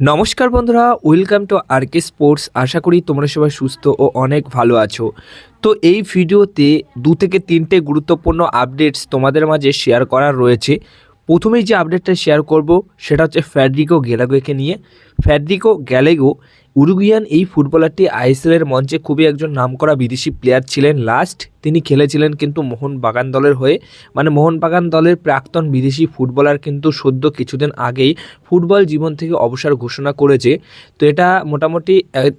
নমস্কার বন্ধুরা, welcome to R K sports. আশা করি তোমরা সবাই সুস্থ ও অনেক ভালো আছো। তো এই ভিডিওতে দু থেকে তিনটে গুরুত্বপূর্ণ আপডেটস তোমাদের মাঝে শেয়ার করার রয়েছে। প্রথমেই যে আপডেটটা শেয়ার করব, সেটা হচ্ছে ফ্যাড্রিকো গ্যালাগোকে নিয়ে। ফ্যাড্রিকো গ্যালেগো উরুগুয়ান এই ফুটবলারটি আইএসএলের মঞ্চে খুবই একজন নামকরা বিদেশি প্লেয়ার ছিলেন। লাস্ট তিনি খেলেছিলেন কিন্তু মোহনবাগান দলের হয়ে। মানে মোহনবাগান দলের প্রাক্তন বিদেশি ফুটবলার কিন্তু সদ্য কিছুদিন আগেই ফুটবল জীবন থেকে অবসর ঘোষণা করেছে। তো এটা মোটামুটি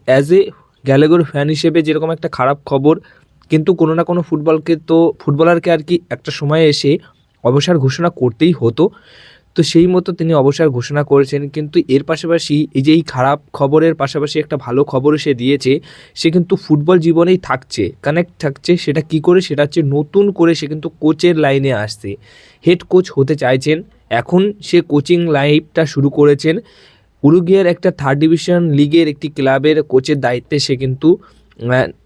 অ্যাজ এ গ্যালেগোর ফ্যান হিসেবে যেরকম একটা খারাপ খবর, কিন্তু কোনো না কোনো ফুটবলকে তো, ফুটবলারকে আর কি একটা সময়ে এসে অবসর ঘোষণা করতেই হতো। তো সেই মতো তিনি অবসর ঘোষণা করেছেন, কিন্তু এর পাশাপাশি এই যে এই খারাপ খবরের পাশাপাশি একটা ভালো খবরও সে দিয়েছে, সে কিন্তু ফুটবল জীবনেই থাকছে কানেক্ট থাকছে, সেটা কি করে? সেটা হচ্ছে নতুন করে সে কিন্তু কোচের লাইনে আসছে। হেড কোচ হতে চাইছেন, এখন সে কোচিং লাইফটা শুরু করেছেন। উরুগিয়ার একটা থার্ড ডিভিশন লিগের একটি ক্লাবের কোচের দায়িত্বে সে কিন্তু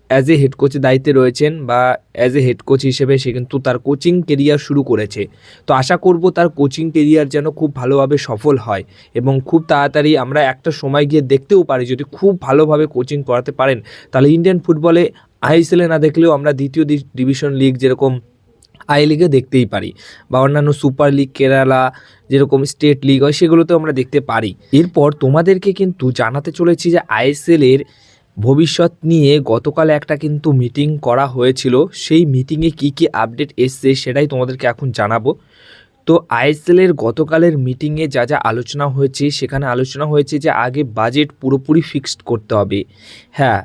অ্যাজ এ হেড কোচের দায়িত্বে রয়েছেন বা অ্যাজ এ হেড কোচ হিসেবে সে কিন্তু তার কোচিং কেরিয়ার শুরু করেছে। তো আশা করব তার কোচিং কেরিয়ার যেন খুব ভালোভাবে সফল হয় এবং খুব তাড়াতাড়ি আমরা একটা সময় গিয়ে দেখতেও পারি যদি খুব ভালোভাবে কোচিং করাতে পারেন। তাহলে ইন্ডিয়ান ফুটবলে আইএসএলে না দেখলেও আমরা দ্বিতীয় ডিভিশন লিগ যেরকম আই লিগে দেখতেই পারি বা অন্যান্য সুপার লিগ কেরালা যেরকম স্টেট লিগ হয় সেগুলোতেও আমরা দেখতে পারি। এরপর তোমাদেরকে কিন্তু জানাতে চলেছি যে আইএসএল এর ভবিষ্যৎ নিয়ে গতকাল একটা কিন্তু মিটিং করা হয়েছিল। সেই মিটিংয়ে কি কি আপডেট এসছে সেটাই তোমাদেরকে এখন জানাব। তো আইএসএল এর গতকালের মিটিংয়ে যা যা আলোচনা হয়েছে, সেখানে আলোচনা হয়েছে যে আগে বাজেট পুরোপুরি ফিক্সড করতে হবে। হ্যাঁ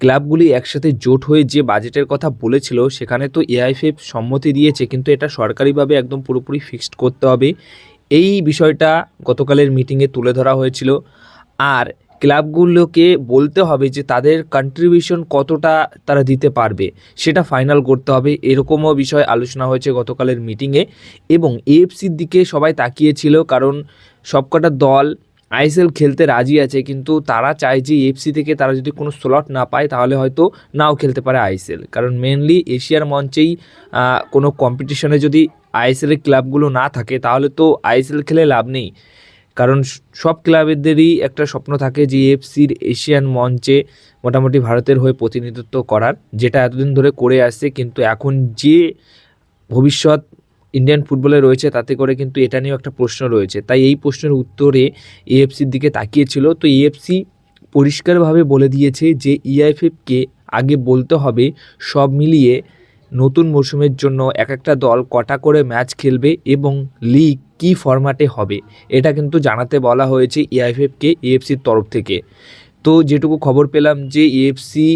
ক্লাবগুলি একসাথে জোট হয়ে যে বাজেটের কথা বলেছিল, সেখানে তো এআইএফএফ সম্মতি দিয়েছে, কিন্তু এটা সরকারিভাবে একদম পুরোপুরি ফিক্সড করতে হবে। এই বিষয়টা গতকালের মিটিংয়ে তুলে ধরা হয়েছিল। আর ক্লাবগুলোকে বলতে হবে যে তাদের কন্ট্রিবিউশন কতটা তারা দিতে পারবে, সেটা ফাইনাল করতে হবে। এরকমও বিষয় আলোচনা হয়েছে গতকালের মিটিংয়ে এবং এএফসির দিকে সবাই তাকিয়েছিল, কারণ সবকটা দল আইএসএল খেলতে রাজি আছে, কিন্তু তারা চায় যে এফসি থেকে তারা যদি কোনো স্লট না পায়, তাহলে হয়তো নাও খেলতে পারে আইএসএল কারণ মেনলি এশিয়ার মঞ্চেই কোনো কম্পিটিশনে যদি আইএসএলের ক্লাবগুলো না থাকে, তাহলে তো আইএসএল খেলে লাভ নেই। কারণ সব ক্লাবেদেরই একটা স্বপ্ন থাকে যে এফসির এশিয়ান মঞ্চে মোটামুটি ভারতের হয়ে প্রতিনিধিত্ব করার, যেটা এতদিন ধরে করে আসছে। কিন্তু এখন যে ভবিষ্যৎ ইন্ডিয়ান ফুটবলে রয়েছে, তাতে করে কিন্তু এটা নিয়েও একটা প্রশ্ন রয়েছে। তাই এই প্রশ্নের উত্তরে এএফসির দিকে তাকিয়েছিল। তো এএফসি পরিষ্কারভাবে বলে দিয়েছে যে ইআইএফএফকে আগে বলতে হবে সব মিলিয়ে নতুন মৌসুমের জন্য এক একটা দল কটা করে ম্যাচ খেলবে এবং লিগ কী ফরম্যাটে হবে, এটা কিন্তু জানাতে বলা হয়েছে এআইএফএফকে এএফসির তরফ থেকে। তো যেটুকু খবর পেলাম যে এএফসি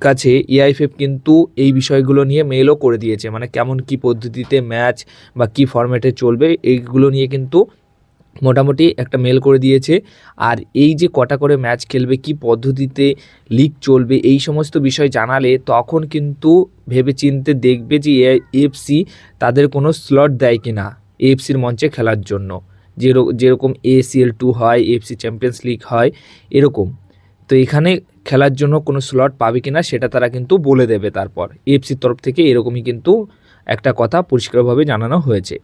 কাছে এআইএফএফ কিন্তু এই বিষয়গুলো নিয়ে মেলও করে দিয়েছে মানে কেমন কি পদ্ধতিতে ম্যাচ বা কি ফরম্যাটে চলবে, এইগুলো নিয়ে কিন্তু মোটামুটি একটা মেল করে দিয়েছে। আর এই যে কটা করে ম্যাচ খেলবে, কি পদ্ধতিতে লিগ চলবে, এই সমস্ত বিষয় জানালে তখন কিন্তু ভেবে চিনতে দেখবে যে এএফসি তাদের কোনো স্লট দেয় কি না এএফসির মঞ্চে খেলার জন্য। যেরকম এসিএল টু হয় এএফসি চ্যাম্পিয়ন্স লিগ হয়, এরকম। তো এখানে খেলার জন্য কোনো স্লট পাবে কিনা সেটা তারা কিন্তু বলে দেবে তারপর। এএফসির তরফ থেকে এরকমই কিন্তু একটা কথা পরিষ্কারভাবে জানানো হয়েছে।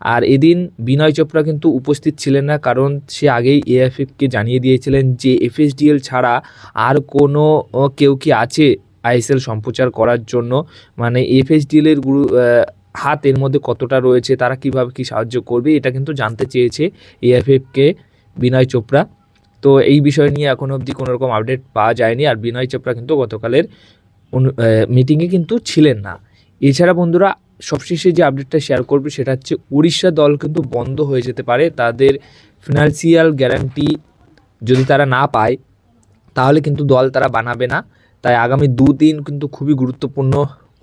আর এদিন বিনয় চোপড়া কিন্তু উপস্থিত ছিলেন না, কারণ সে আগেই এএফএফকে জানিয়ে দিয়েছিলেন যে এফএসডিএল ছাড়া আর কোনো কেউ কি আছে আইএসএল সম্প্রচার করার জন্য। মানে এফএসডিএলের গুরু হাত এর মধ্যে কতটা রয়েছে, তারা কীভাবে কি সাহায্য করবে, এটা কিন্তু জানতে চেয়েছে এএফএফকে বিনয় চোপড়া। তো এই বিষয় নিয়ে এখনও অবধি কোনো রকম আপডেট পাওয়া যায়নি, আর বিনয় চোপড়া কিন্তু গতকালের মিটিংয়ে কিন্তু ছিলেন না। এছাড়া বন্ধুরা সবশেষে যে আপডেটটা শেয়ার করবে সেটা হচ্ছে উড়িষ্যা দল কিন্তু বন্ধ হয়ে যেতে পারে। তাদের ফিনান্সিয়াল গ্যারান্টি যদি তারা না পায়, তাহলে কিন্তু দল তারা বানাবে না। তাই আগামী দুদিন কিন্তু খুবই গুরুত্বপূর্ণ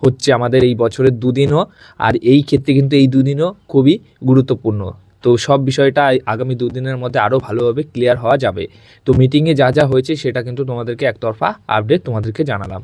হচ্ছে আমাদের এই বছরের দুদিনও। আর এই ক্ষেত্রে কিন্তু এই দুদিনও খুবই গুরুত্বপূর্ণ। তো সব বিষয়টা আগামী দুদিনের মধ্যে আরও ভালোভাবে ক্লিয়ার হওয়া যাবে। তো মিটিংয়ে যা যা হয়েছে সেটা কিন্তু তোমাদেরকে একতরফা আপডেট তোমাদেরকে জানালাম।